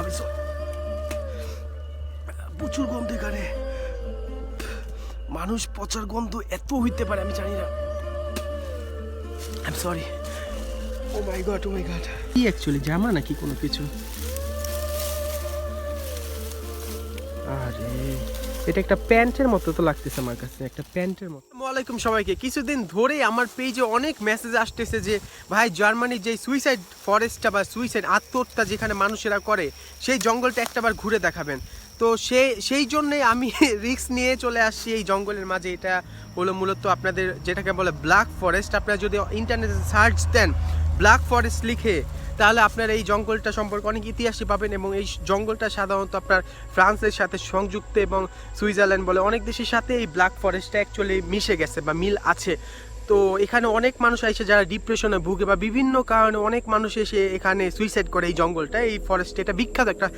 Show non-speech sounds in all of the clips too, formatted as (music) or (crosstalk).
আমি প্রচুর গন্ধ এখানে। মানুষ পচার গন্ধ এত হইতে পারে, আমি জানি না। I sorry oh my god oh my god কি অ্যাকচুয়ালি জামা নাকি কোনো কিছু? আরে। এটা একটা প্যান্টের মতো তো লাগতেছে আমার কাছে, একটা প্যান্টের মতো। ওয়ালাইকুম সবাইকে। কিছুদিন ধরেই আমার পেজে অনেক মেসেজ আসতেছে যে, ভাই জার্মানির যে সুইসাইড ফরেস্টটা বা সুইসাইড আত্মহত্যা যেখানে মানুষেরা করে, সেই জঙ্গলটা একটাবার ঘুরে দেখাবেন। তো সেই সেই জন্যে আমি (laughs) রিস্ক নিয়ে চলে আসছি এই জঙ্গলের মাঝে। এটা হলো মূলত আপনাদের যেটাকে বলে ব্ল্যাক ফরেস্ট আপনারা যদি ইন্টারনেটে সার্চ দেন ব্ল্যাক ফরেস্ট লিখে তাহলে আপনার এই জঙ্গলটা সম্পর্কে অনেক ইতিহাসই পাবেন এবং এই জঙ্গলটা সাধারণত আপনার ফ্রান্সের সাথে সংযুক্ত এবং সুইজারল্যান্ড বলে অনেক দেশের সাথে এই ব্ল্যাক ফরেস্টটা অ্যাকচুয়ালি মিশে গেছে বা মিল আছে। তো এখানে অনেক মানুষ এসে যারা ডিপ্রেশনে ভুগে বা বিভিন্ন কারণে অনেক মানুষ এসে এখানে সুইসাইড করে এই জঙ্গলটা। এই ফরেস্ট এটা বিখ্যাত একটা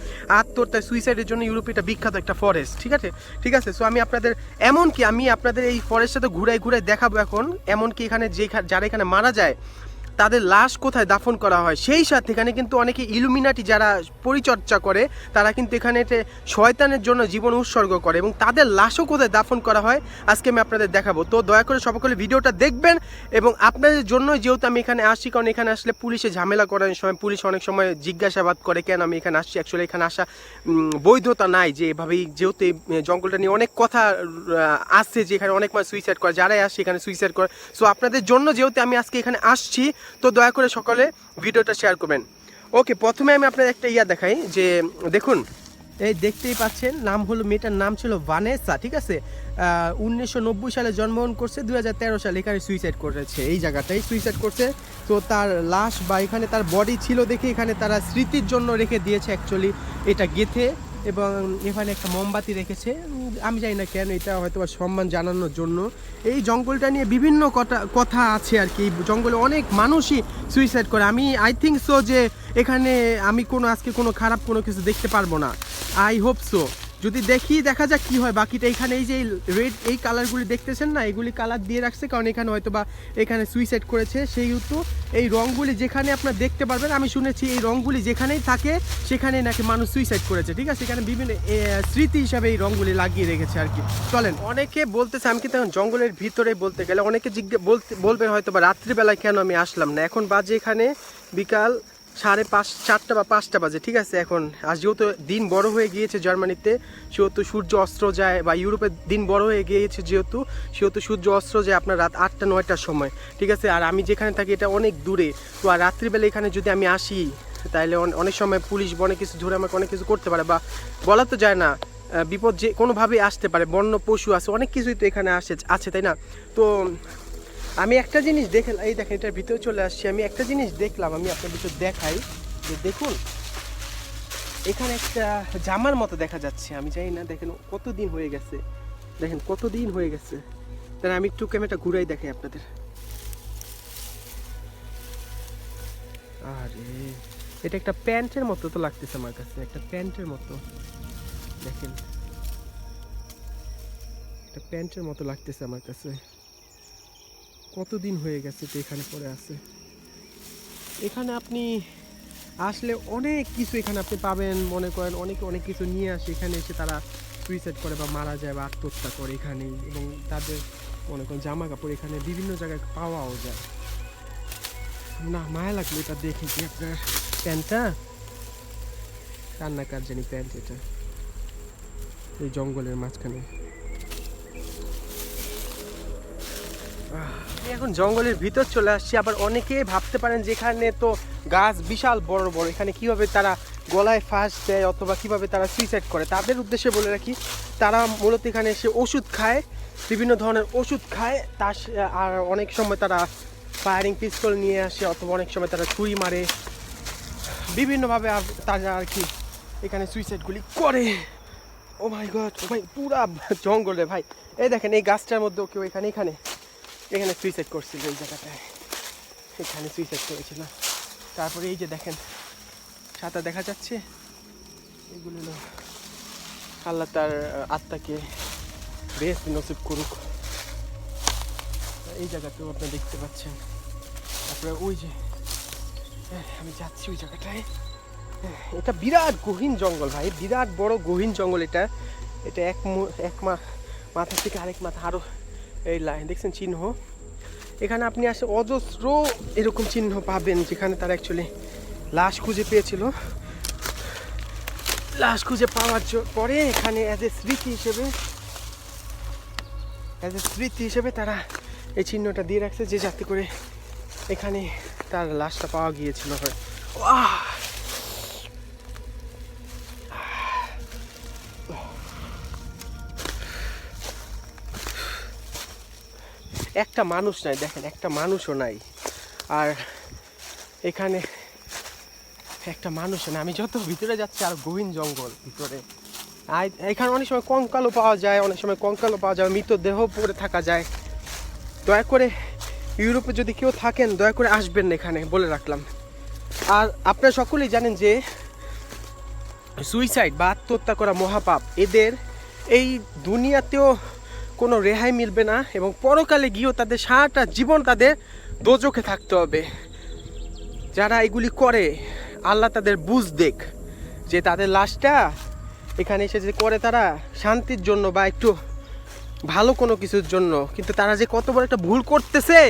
আত্মহত্যা সুইসাইডের জন্য ইউরোপে এটা বিখ্যাত একটা ফরেস্ট ঠিক আছে? ঠিক আছে সো আমি আপনাদের এমনকি আমি আপনাদের এই ফরেস্টটা তো ঘুরাই ঘুরাই দেখাবো এখন। এমনকি এখানে যে যারা এখানে মারা যায় তাদের লাশ কোথায় দাফন করা হয়, সেই সাথে এখানে কিন্তু অনেকে ইলুমিনাটি যারা পরিচর্যা করে, তারা কিন্তু এখানে শয়তানের জন্য জীবন উৎসর্গ করে এবং তাদের লাশও কোথায় দাফন করা হয়, আজকে আমি আপনাদের দেখাবো। তো দয়া করে সকলে ভিডিওটা দেখবেন এবং আপনাদের জন্য যেহেতু আমি এখানে আসছি, কারণ এখানে আসলে পুলিশে ঝামেলা করার সময় পুলিশ অনেক সময় জিজ্ঞাসাবাদ করে, কেন আমি এখানে আসছি? অ্যাকচুয়ালি এখানে আসা বৈধতা নাই যে এভাবেই যেহেতু এই জঙ্গলটা নিয়ে অনেক কথা আসছে যে এখানে অনেক মানুষ সুইসাইড করে, যারাই আসছে এখানে সুইসাইড করে। সো আপনাদের জন্য যেহেতু আমি আজকে এখানে আসছি তো দয়া করে সকলে ভিডিওটা শেয়ার করবেন। ওকে, প্রথমে আমি আপনাদের একটা ইয়া দেখাই যে, দেখুন, এই দেখতেই পাচ্ছেন, নাম হলো, মেয়েটার নাম ছিল ভানেসা, ঠিক আছে? উনিশশো নব্বই সালে জন্মগ্রহণ করছে, দুই হাজার তেরো সালে এখানে সুইসাইড করেছে, এই জায়গাটাই সুইসাইড করছে। তো তার লাশ বা এখানে তার বডি ছিল দেখে এখানে তারা স্মৃতির জন্য রেখে দিয়েছে অ্যাকচুয়ালি এটা গেথে। এবং এখানে একটা মোমবাতি রেখেছে। আমি জানি না কেন এটা হয়তো বা সম্মান জানানোর জন্য। এই জঙ্গলটা নিয়ে বিভিন্ন কথা কথা আছে আর কি। জঙ্গলে অনেক মানুষই সুইসাইড করে। আমি আই থিঙ্ক সো যে এখানে আমি কোনো, আজকে কোনো খারাপ কোনো কিছু দেখতে পারব না। আই হোপ সো যদি দেখি দেখা যাক কি হয়। বাকিটা এখানে এই যে রেড এই কালারগুলি দেখতেছেন না, এগুলি কালার দিয়ে রাখছে, কারণ এখানে হয়তো বা এখানে সুইসাইড করেছে। সেই সেহেতু এই রঙগুলি যেখানে আপনার দেখতে পারবেন, আমি শুনেছি এই রঙগুলি যেখানেই থাকে সেখানে নাকি মানুষ সুইসাইড করেছে, ঠিক আছে? এখানে বিভিন্ন স্মৃতি হিসাবে এই রঙগুলি লাগিয়ে রেখেছে আর কি। চলেন, অনেকে বলতেছে, আমি কিন্তু এখন জঙ্গলের ভিতরে বলতে গেলে অনেকে জিজ্ঞে, বলতে বলবেন হয়তো বা রাত্রিবেলায় কেন আমি আসলাম না? এখন বাজে এখানে বিকাল সাড়ে পাঁচ, চারটা বা পাঁচটা বাজে, ঠিক আছে? এখন, আর যেহেতু দিন বড় হয়ে গিয়েছে জার্মানিতে, সেহেতু সূর্য অস্ত্র যায়, বা ইউরোপের দিন বড় হয়ে গিয়েছে যেহেতু, সেহেতু সূর্য অস্ত্র যায় আপনার রাত আটটা, নয়টার সময়, ঠিক আছে? আর আমি যেখানে থাকি, এটা অনেক দূরে, তো আর রাত্রিবেলা এখানে যদি আমি আসি তাহলে অনেক সময় পুলিশ অনেক কিছু ধরে আমাকে অনেক কিছু করতে পারে, বা বলা তো যায় না বিপদ যে কোনোভাবেই আসতে পারে, বন্য পশু আছে, অনেক কিছুই তো এখানে আসে, আছে, তাই না? তো আমি একটা জিনিস দেখলাম এই দেখেন, এটার ভিতরে চলে আসছি। আমি একটা জিনিস দেখলাম, আমি আপনার একটু দেখাই। যে দেখুন, এখানে একটা জামার মতো দেখা যাচ্ছে। আমি জানি না, দেখেন কত দিন হয়ে গেছে। দেখেন কত দিন হয়ে গেছে। তাহলে আমি একটু ক্যামেরাটা ঘুরাই দেখাই আপনাদের। আরে, এটা একটা প্যান্টের মতো তো লাগতেছে আমার কাছে, একটা প্যান্টের মতো। দেখেন। একটা প্যান্টের মতো লাগতেছে আমার কাছে। কতদিন হয়ে গেছে তো এখানে পড়ে আছে? এখানে আপনি আসলে অনেক কিছু এখানে আপনি পাবেন, মনে করেন অনেকে, অনেক কিছু নিয়ে আসে। এখানে এসে তারা সুইসাইড করে বা মারা যায় বা আত্মহত্যা করে এখানেই এবং তাদের, মনে করেন জামা কাপড় এখানে বিভিন্ন জায়গায় পাওয়াও যায়। না, মায়া লাগল এটা দেখে কি আপনার প্যান্টটা? কান্নাকার জানি প্যান্ট এটা। এই জঙ্গলের মাঝখানে। আমি এখন জঙ্গলের ভিতর চলে আসছি, আবার অনেকে ভাবতে পারেন যেখানে তো গাছ বিশাল বড় বড়, এখানে কীভাবে তারা গলায় ফাঁস দেয় অথবা কীভাবে তারা সুইসাইড করে। তাদের উদ্দেশ্যে বলে রাখি, তারা মূলত এখানে এসে ওষুধ খায়, বিভিন্ন ধরনের ওষুধ খায় তার আর অনেক সময় তারা ফায়ারিং পিস্তল নিয়ে আসে অথবা অনেক সময় তারা ছুরি মারে। বিভিন্নভাবে তারা আর কি এখানে সুইসাইডগুলি করে। ও মাই গড ভাই পুরা জঙ্গলে ভাই। এই দেখেন, এই গাছটার মধ্যেও কেউ এখানে এখানে। এখানে সুইসাইড করছিল এই জায়গাটায়। এখানে সুইসাইড করেছিল। তারপরে এই যে দেখেন ছাতা দেখা যাচ্ছে। এগুলো আল্লাহ তার আত্মাকে বেশ নসিব করুক। এই জায়গাতেও আপনি দেখতে পাচ্ছেন। তারপরে ওই যে এই, আমি যাচ্ছি ওই জায়গাটায়। এটা বিরাট গহীন জঙ্গল ভাই বিরাট বড় গহীন জঙ্গল এটা। এটা এক এক মাথা থেকে আরেক মাথা আরও এই লাইন, দেখছেন চিহ্ন? এখানে আপনি আসে অজস্র এরকম চিহ্ন পাবেন যেখানে তারা অ্যাকচুয়ালি লাশ খুঁজে পেয়েছিল। লাশ খুঁজে পাওয়ার পরে এখানে অ্যাজ এ স্মৃতি হিসেবে অ্যাজ এ স্মৃতি হিসেবে তারা এই চিহ্নটা দিয়ে রাখছে যে যাতে করে এখানে তার লাশটা পাওয়া গিয়েছিল হয়। একটা মানুষ নাই, দেখেন, একটা মানুষও নাই। আর এখানে একটা মানুষ না আমি যত ভিতরে যাচ্ছি, আর গহীন জঙ্গল ভিতরে। আর এখানে অনেক সময় কঙ্কালও পাওয়া যায়, অনেক সময় কঙ্কালও পাওয়া যায়, মৃতদেহ পড়ে থাকা যায়। দয়া করে ইউরোপে যদি কেউ থাকেন, দয়া করে আসবেন না এখানে, বলে রাখলাম। আর আপনারা সকলেই জানেন যে সুইসাইড বা আত্মহত্যা করা মহাপাপ, এদের এই দুনিয়াতেও কোনো রেহাই মিলবে না এবং পরকালে গিয়েও তাদের সারাটা জীবন তাদের দোজখে থাকতে হবে। যারা এগুলি করে, আল্লাহ তাদের বুঝ দেখ যে তাদের লাশটা এখানে এসে যে করে তারা শান্তির জন্য বা একটু ভালো কোনো কিছুর জন্য। কিন্তু তারা যে কত বড় একটা ভুল করতেছে,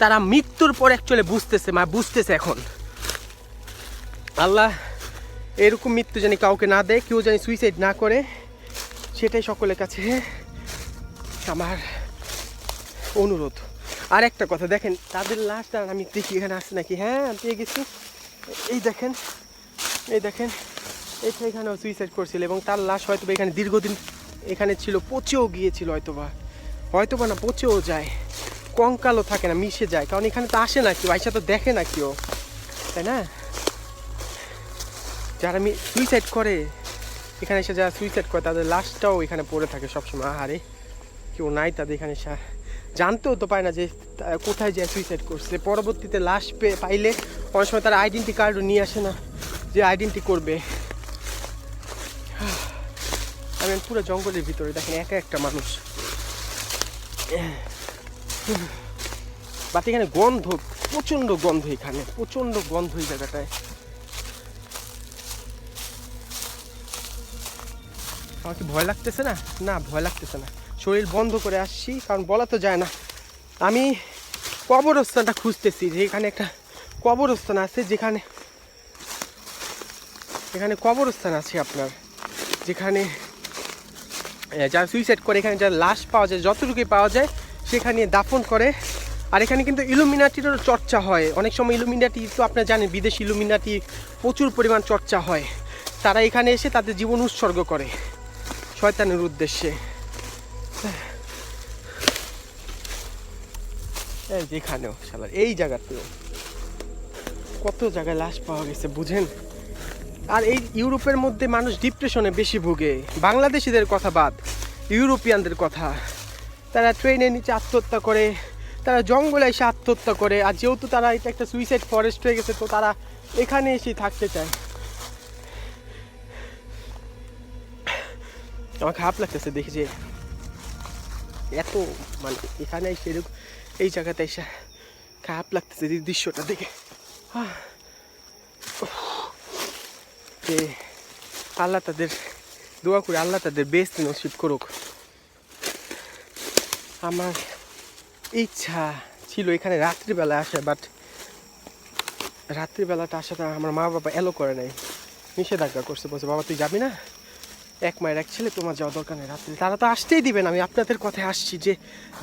তারা মৃত্যুর পর অ্যাকচুয়ালি বুঝতেছে, মা বুঝতেছে এখন। আল্লাহ এরকম মৃত্যু জানি কাউকে না দেয়, কেউ জানি সুইসাইড না করে, সেটাই সকলের কাছে আমার অনুরোধ। আর একটা কথা দেখেন, তাদের লাশটা আমি দেখি এখানে আসছে নাকি? হ্যাঁ পেয়ে গেছি। এই দেখেন এই দেখেন, এটা এখানেও সুইসাইড করছিল এবং তার লাশ হয়তো এখানে দীর্ঘদিন এখানে ছিল, পচেও গিয়েছিল হয়তোবা। হয়তোবা না, পচেও যায়। কঙ্কালও থাকে না, মিশে যায়। কারণ এখানে তো আসে না কেউ, আইসা তো দেখে না কেউ। তাই না? যারা সুইসাইড করে, এখানে এসে যারা সুইসাইড করে, তাদের লাশটাও এখানে পড়ে থাকে সবসময়। আহারে। কেউ নাই তাদের এখানে জানতেও তো পায় না যে কোথায় যে সুইসাইড করছে। পরবর্তীতে লাশ পেয়ে পাইলে অনেক সময় তারা আইডেন্টি কার্ডও নিয়ে আসে না যে আইডেন্টি করবে। (sighs) আমি পুরো জঙ্গলের ভিতরে দেখেন একা একটা মানুষ। (sighs) বাট এখানে গন্ধ, প্রচণ্ড গন্ধ এখানে, প্রচণ্ড গন্ধ এই জায়গাটায়। আমার কি ভয় লাগতেছে না? না, ভয় লাগতেছে না। শরীর বন্ধ করে আসছি, কারণ বলা তো যায় না। আমি কবরস্থানটা খুঁজতেছি, যে এখানে একটা কবরস্থান আছে, যেখানে এখানে কবরস্থান আছে আপনার। যেখানে যারা সুইসাইড করে, এখানে যারা লাশ পাওয়া যায়, যতটুকুই পাওয়া যায়, সেখানে দাফন করে। আর এখানে কিন্তু ইলুমিনাটিরও চর্চা হয়। অনেক সময় ইলুমিনাটি তো আপনারা জানেন, বিদেশি ইলুমিনাটি প্রচুর পরিমাণ চর্চা হয়। তারা এখানে এসে তাদের জীবন উৎসর্গ করে, শয়তানের উদ্দেশ্যে। যেখানেও শালার এই জায়গাতেও। কত জায়গায় লাশ পাওয়া গেছে, বুঝেন? আর এই ইউরোপের মধ্যে মানুষ ডিপ্রেশনে বেশি ভুগে। বাংলাদেশিদের কথা বাদ, ইউরোপিয়ানদের কথা। তারা ট্রেনের নিচে আত্মহত্যা করে, তারা জঙ্গলে এসে আত্মহত্যা করে, আর যেহেতু তারা এটা একটা সুইসাইড ফরেস্ট হয়ে গেছে, তো তারা এখানে এসেই থাকতে চায়। আমার খারাপ লাগতেছে, দেখি যে এত মানে এখানে এসে এরকম, এই জায়গাতে এসে খারাপ লাগতেছে এই দৃশ্যটা দেখে। যে আল্লাহ তাদের, দোয়া করে আল্লাহ তাদের বেস্ট নসিব করুক। আমার ইচ্ছা ছিল এখানে রাত্রিবেলা আসে বাট রাত্রিবেলাটা আসাটা আমার মা বাবা এলো করে নাই। নিষেধাজ্ঞা করছে, বলছে, বাবা, তুই যাবি না? এক মায়ের এক ছেলে, তোমার যাওয়া দরকার নেই রাত্রে তারা তো আসতেই দিবেন আমি আপনাদের কথায় আসছি যে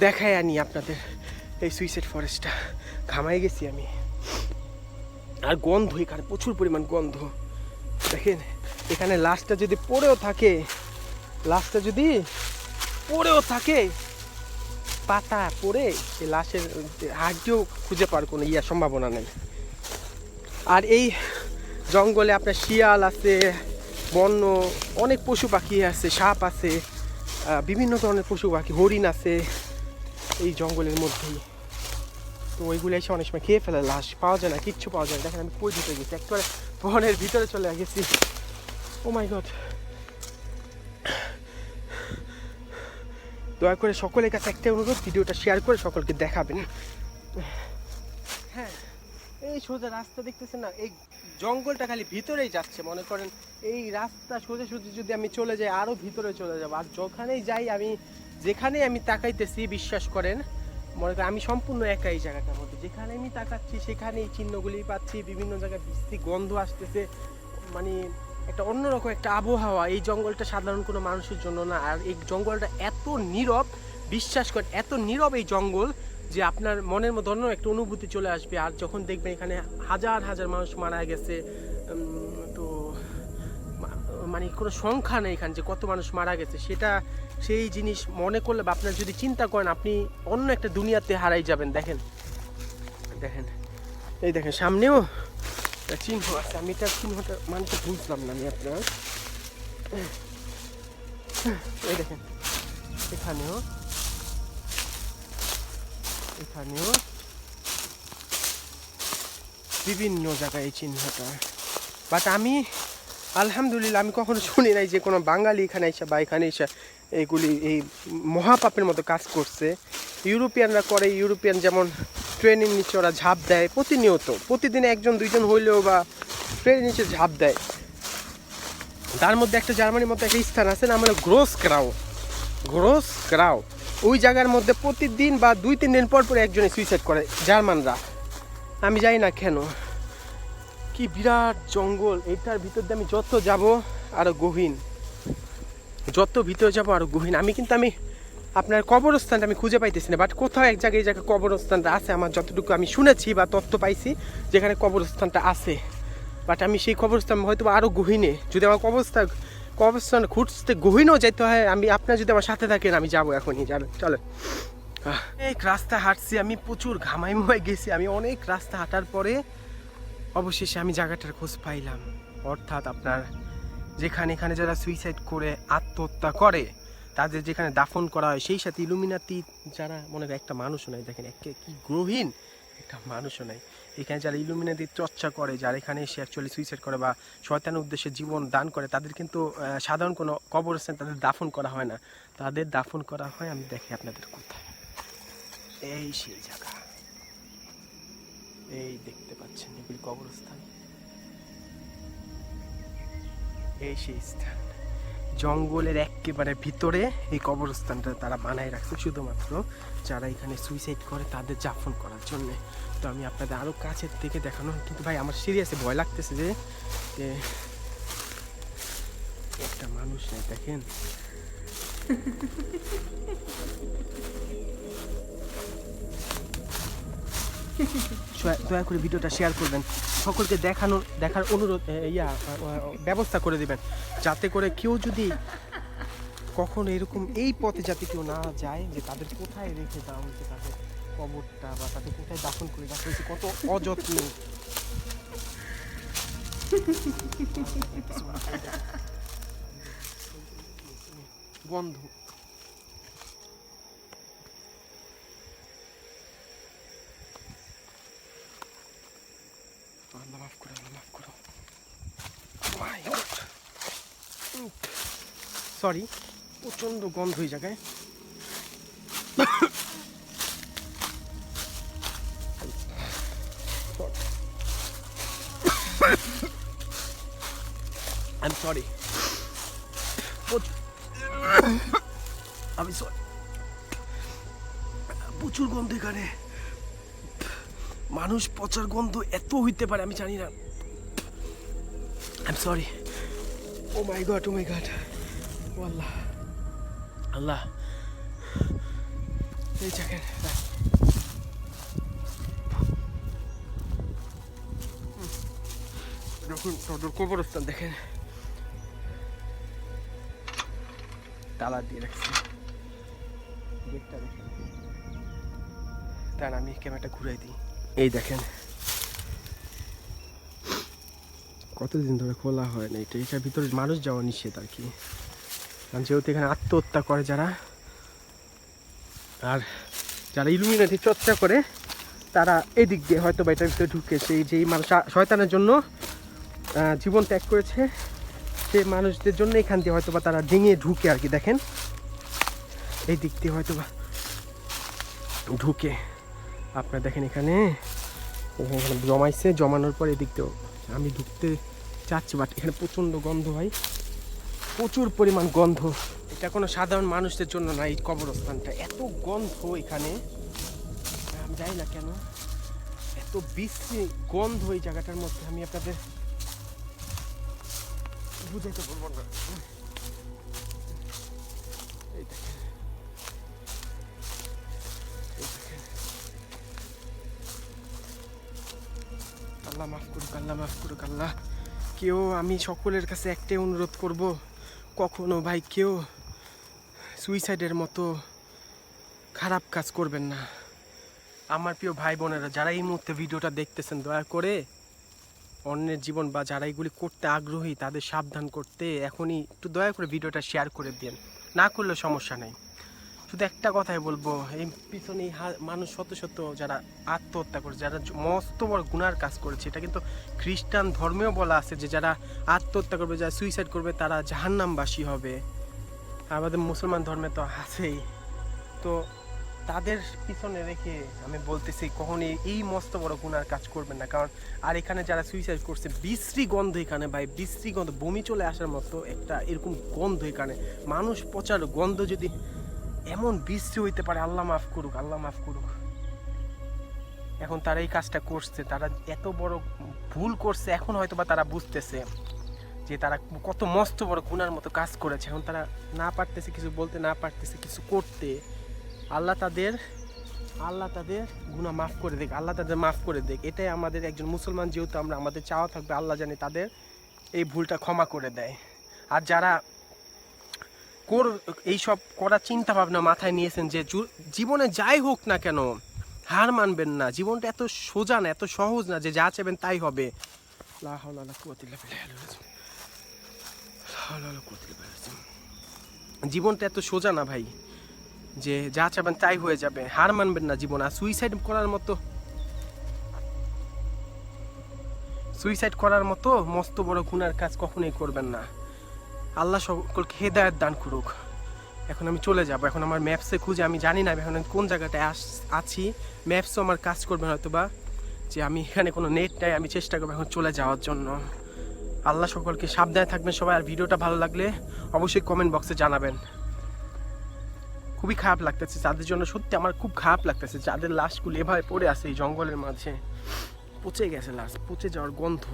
দেখায় আনি আপনাদের এই সুইসাইড ফরেস্টটা। ঘামাই গেছি আমি। আর গন্ধ এখানে, প্রচুর পরিমাণ গন্ধ। দেখেন, এখানে লাশটা যদি পড়েও থাকে, লাশটা যদি পড়েও থাকে, পাতা পড়ে, এই লাশের হাড্ডিও খুঁজে পাওয়ার কোনো ইয়া সম্ভাবনা নেই। আর এই জঙ্গলে আপনার শিয়াল আছে বন্য, অনেক পশু পাখি আছে, সাপ আছে বিভিন্ন ধরনের পশু পাখি, হরিণ আছে এই জঙ্গলের মধ্যেই তো ওইগুলো এসে অনেক সময় খেয়ে ফেলে, লাশ পাওয়া যায় না, কিচ্ছু পাওয়া যায় না। দেখেন আমি কই দিতে গেছি, একবারে বনের ভিতরে চলে গেছি। ও মাই গড দয়া করে সকলের কাছে একটা অনুরোধ, ভিডিওটা শেয়ার করে সকলকে দেখাবেন। এই সোজা রাস্তা দেখতেছেন না? এই জঙ্গলটা খালি ভিতরেই যাচ্ছে, মনে করেন। এই রাস্তা সোজা সোজা যদি আমি চলে যাই, আরও ভিতরে চলে যাব। আর যখানেই যাই, আমি যেখানেই আমি তাকাইতেছি, বিশ্বাস করেন, মনে করেন আমি সম্পূর্ণ একা এই জায়গাটার মধ্যে। যেখানে আমি তাকাচ্ছি সেখানে এই চিহ্নগুলি পাচ্ছি, বিভিন্ন জায়গায় বৃষ্টি গন্ধ আসতেছে। মানে একটা অন্যরকম একটা আবহাওয়া। এই জঙ্গলটা সাধারণ কোনো মানুষের জন্য না। আর এই জঙ্গলটা এত নীরব, বিশ্বাস করেন, এত নীরব এই জঙ্গল যে আপনার মনের মধ্যে অন্য একটা অনুভূতি চলে আসবে। আর যখন দেখবেন এখানে হাজার হাজার মানুষ মারা গেছে তো মানে কোনো সংখ্যা নেই এখানে যে কত মানুষ মারা গেছে, সেটা সেই জিনিস মনে করলে বা আপনার যদি চিন্তা করেন, আপনি অন্য একটা দুনিয়াতে হারাই যাবেন। দেখেন দেখেন, এই দেখেন, সামনেও চিহ্ন আছে। আমি এটা চিহ্নটা মানে বুঝলাম না আমি আপনার। এই দেখেন, এখানেও এখানেও বিভিন্ন জায়গায় এই চিহ্নটা বাট আমি, আলহামদুলিল্লাহ, আমি কখনো শুনি নাই যে কোনো বাঙালি এখানে এসে বা এখানে এসে এইগুলি এই মহাপাপের মতো কাজ করছে। ইউরোপিয়ানরা করে ইউরোপিয়ান যেমন ট্রেনের নিচে ওরা ঝাঁপ দেয় প্রতিনিয়ত। প্রতিদিন একজন, দুইজন হইলেও বা ট্রেনের নিচে ঝাঁপ দেয়। তার মধ্যে একটা জার্মানির মধ্যে একটা স্থান আছে না হলো গ্রোস ক্রাউ গ্রোস ক্রাউ ওই জায়গার মধ্যে প্রতিদিন বা দুই, তিন দিন পর পর একজনে সুইসাইড করে, জার্মানরা। আমি জানি না কেন। কি বিরাট জঙ্গল, এটার ভিতর দিয়ে আমি যত যাব আরও গহীন। যত ভিতরে যাব আরও গহীন। আমি কিন্তু আমি আপনার কবরস্থানটা আমি খুঁজে পাইতেছি না বাট কোথাও এক জায়গায় এই জায়গায় কবরস্থানটা আছে। আমার যতটুকু আমি শুনেছি বা তথ্য পাইছি যেখানে কবরস্থানটা আছে। বাট আমি সেই কবরস্থান হয়তো বা আরও গহীনে। যদি আমার কবরস্থান কবরস্থান খুঁজতে গহীনও যেতে হয়। আমি আপনার যদি আমার সাথে থাকেন আমি যাব এখনই যাবেন চলেন। আহ, অনেক রাস্তা হাঁটছি আমি প্রচুর ঘামাই গেছি। আমি অনেক রাস্তা হাঁটার পরে অবশেষে আমি জায়গাটার খোঁজ পাইলাম। অর্থাৎ আপনার যেখানে এখানে যারা সুইসাইড করে আত্মহত্যা করে তাদের যেখানে দাফন করা হয় সেই সাথে ইলুমিনাতি যারা মনে হয় একটা মানুষও নাই। দেখেন একে কি গ্রহীন একটা মানুষও নাই। এখানে যারা ইলুমিনাতির চর্চা করে, যারা এখানে এসে অ্যাকচুয়ালি সুইসাইড করে বা শয়তানের উদ্দেশ্যে জীবন দান করে, তাদের কিন্তু সাধারণ কোনো কবরস্থান তাদের দাফন করা হয় না। তাদের দাফন করা হয়, আমি দেখি আপনাদের কোথায়। এই সেই জায়গা। এই দেখতে পাচ্ছেন এগুলি কবরস্থান। এই সেই স্থান। জঙ্গলের একেবারে ভিতরে এই কবরস্থানটা তারা বানায় রাখছে, শুধুমাত্র যারা এখানে সুইসাইড করে তাদের যাপন করার জন্য। তো আমি আপনাদের আরও কাছের থেকে দেখানো কিন্তু ভাই আমার সিরিয়াসে ভয় লাগতেছে যে একটা মানুষ নেই, দেখেন। দয়া করে ভিডিওটা শেয়ার করবেন। সকলকে দেখানোর দেখার অনুরোধ ইয়া ব্যবস্থা করে দিবেন। যাতে করে কেউ যদি কখনো এরকম এই পথে যাতে কেউ না যায় যে তাদের কোথায় রেখে দেওয়া হয়েছে তাদের কবরটা বা তাদের কোথায় দাফন করে রাখা হয়েছে কত অযত্ন। (laughs) বন্ধ আল্লাহ মাফ করো আল্লাহ মাফ করো সরি প্রচণ্ড গন্ধ এই জায়গায় আই এম আমি সরি প্রচুর গন্ধ এখানে। মানুষ পচার গন্ধ এত হইতে পারে আমি জানি না। I am sorry oh my god oh my god ও আল্লাহ। আল্লাহ এই দেখেন দেখুন সদর কবরস্থান দেখেন তালা দিয়ে রাখছি। গেটটা দেখেন। তার আমি ক্যামেরাটা ঘুরাই দিই। এই দেখেন। কতদিন ধরে খোলা হয় না এটা, এটার ভিতরে মানুষ যাওয়া নিষেধ আর কি। কারণ যেহেতু এখানে আত্মহত্যা করে যারা, আর যারা ইলুমিনাটি চর্চা করে, তারা এদিক দিয়ে হয়তো বা এটার ভিতরে ঢুকে সেই যেই মানুষ শয়তানের জন্য জীবন ত্যাগ করেছে, সে মানুষদের জন্য এখান দিয়ে হয়তো বা তারা ডিঙে ঢুকে আর কি, দেখেন। এই দিক দিয়ে হয়তো বা ঢুকে। আপনার দেখেন এখানে। এখানে জমাইছে, জমানোর পর এদিক দিয়েও আমি ঢুকতে চাচ্ছি বাট এখানে প্রচণ্ড গন্ধ হয় প্রচুর পরিমাণ গন্ধ। এটা কোনো সাধারণ মানুষদের জন্য না, এই কবরস্থানটা। এত গন্ধ এখানে। আমি জানি না কেন। এত বিশ্রী গন্ধ এই জায়গাটার মধ্যে আমি আপনাদের বুঝাইতে পারব না। আল্লাহ মাফ করুক, আল্লাহ মাফ করুক, আল্লাহ। কেউ আমি সকলের কাছে একটাই অনুরোধ করব, কখনো ভাই কেউ সুইসাইডের মতো খারাপ কাজ করবেন না। আমার প্রিয় ভাই বোনেরা, যারা এই মুহূর্তে ভিডিওটা দেখতেছেন, দয়া করে অন্যের জীবন বা যারা এগুলি করতে আগ্রহী, তাদের সাবধান করতে এখনই একটু দয়া করে ভিডিওটা শেয়ার করে দিন না করলে সমস্যা নেই। শুধু একটা কথাই বলব, এই পিছনে মানুষ শত শত যারা আত্মহত্যা করে যারা মস্ত বড় গুণার কাজ করেছে, এটা কিন্তু খ্রিস্টান ধর্মেও বলা আছে যে যারা আত্মহত্যা করবে, যারা সুইসাইড করবে, তারা জাহান্নামবাসী হবে। আমাদের মুসলমান ধর্মে তো আছেই। তো তাদের পিছনে রেখে আমি বলতেছি, কখনই এই মস্ত বড় গুণার কাজ করবেন না। কারণ, আর এখানে যারা সুইসাইড করছে, বিশ্রী গন্ধ এখানে ভাই, বিশ্রী গন্ধ, বমি চলে আসার মতো একটা এরকম গন্ধ এখানে। মানুষ পচার গন্ধ যদি এমন বিশ্রী হইতে পারে, আল্লাহ মাফ করুক, আল্লাহ মাফ করুক। এখন তারা এই কাজটা করছে, তারা এত বড় ভুল করছে, এখন হয়তো বা তারা বুঝতেছে যে তারা কত মস্ত বড় গুনার মতো কাজ করেছে। এখন তারা না পারতেছে কিছু বলতে, না পারতেছে কিছু করতে, আল্লাহ তাদের আল্লাহ তাদের গুনাহ মাফ করে দেখ আল্লাহ তাদের মাফ করে দেখ এটাই আমাদের একজন মুসলমান, যেহেতু আমরা, আমাদের চাওয়া থাকবে আল্লাহ জানে তাদের এই ভুলটা ক্ষমা করে দেয়। আর যারা কোর, এইসব করার চিন্তা ভাবনা মাথায় নিয়েছেন যে জীবনে যাই হোক না কেন, হার মানবেন না। জীবনটা এত সোজা না, এত সহজ না যে যা চাইবেন তাই হবে। জীবনটা এত সোজা না ভাই, যে যা চাবেন তাই হয়ে যাবে। হার মানবেন না জীবন। আর সুইসাইড করার মতো সুইসাইড করার মতো মস্ত বড় গুনার কাজ কখনোই করবেন না। আল্লাহ সকলকে হেদায়ত দান করুক। এখন আমি চলে যাব। এখন আমার ম্যাপসে খুঁজে আমি জানি না এখন আমি কোন জায়গাটায় আস, আছি। ম্যাপসও আমার কাজ করবে হয়তো বা যে আমি এখানে কোনো নেট নাই, আমি চেষ্টা করব এখন চলে যাওয়ার জন্য। আল্লাহ সকলকে সাবধানে থাকবেন সবাই, আর ভিডিওটা ভালো লাগলে অবশ্যই কমেন্ট বক্সে জানাবেন। খুবই খারাপ লাগতেছে। যাদের জন্য সত্যি আমার খুব খারাপ লাগতেছে, যাদের লাশগুলো এভাবে পড়ে আছে এই জঙ্গলের মাঝে, পচে গেছে লাশ, পচে যাওয়ার গন্ধ।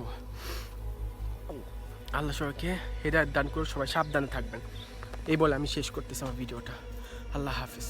আল্লাহ সবাইকে হেদায়ত দান করে সবাই সাবধানে থাকবেন। এই বলে আমি শেষ করতেছি আমার ভিডিওটা। আল্লাহ হাফিজ।